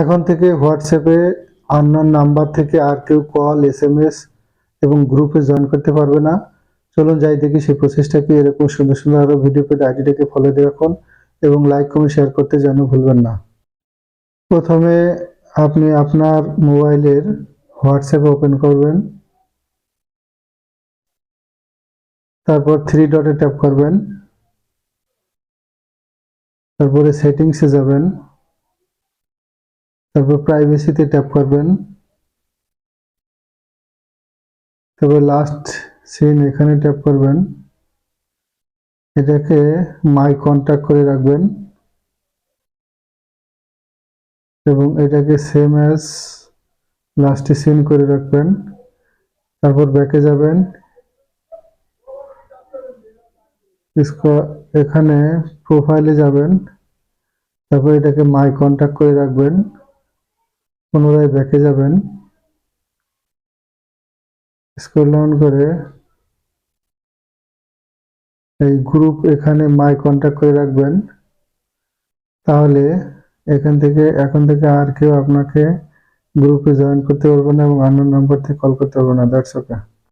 এখন থেকে হোয়াটসঅ্যাপে আননোন নাম্বার থেকে আর কেউ কল এস এম এস এবং গ্রুপে জয়েন করতে পারবে না। চলুন যাই দেখি সেই প্রসেসটা কি, এরকম সুন্দর সুন্দর আরও ভিডিও পেতে আইডিটাকে ফলো দিয়ে রাখুন এবং লাইক কমেন্ট শেয়ার করতে যেন ভুলবেন না। প্রথমে আপনি আপনার মোবাইলের হোয়াটসঅ্যাপ ওপেন করবেন। তারপর থ্রি ডটে ট্যাপ করবেন। তারপরে সেটিংসে যাবেন। তারপর প্রাইভেসিতে ট্যাপ করবেন। তারপর লাস্ট সিন এখানে ট্যাপ করবেন। এটাকে মাই কন্ট্যাক্ট করে রাখবেন। এবং এটাকে সেম অ্যাজ লাস্টে সিন করে রাখবেন। তারপর ব্যাকে যাবেন। এখানে প্রোফাইলে যাবেন। তারপর এটাকে মাই কন্ট্যাক্ট করে রাখবেন। পুনরায় ব্যাকে যাবেন। স্ক্রল ডাউন করে এই গ্রুপ এখানে মাই কন্ট্যাক্ট করে রাখবেন। তাহলে এখান থেকে, এখন থেকে আর কেউ আপনাকে গ্রুপে জয়েন করতে পারবে না এবং অন্য নাম্বার থেকে কল করতে পারবে না। That's okay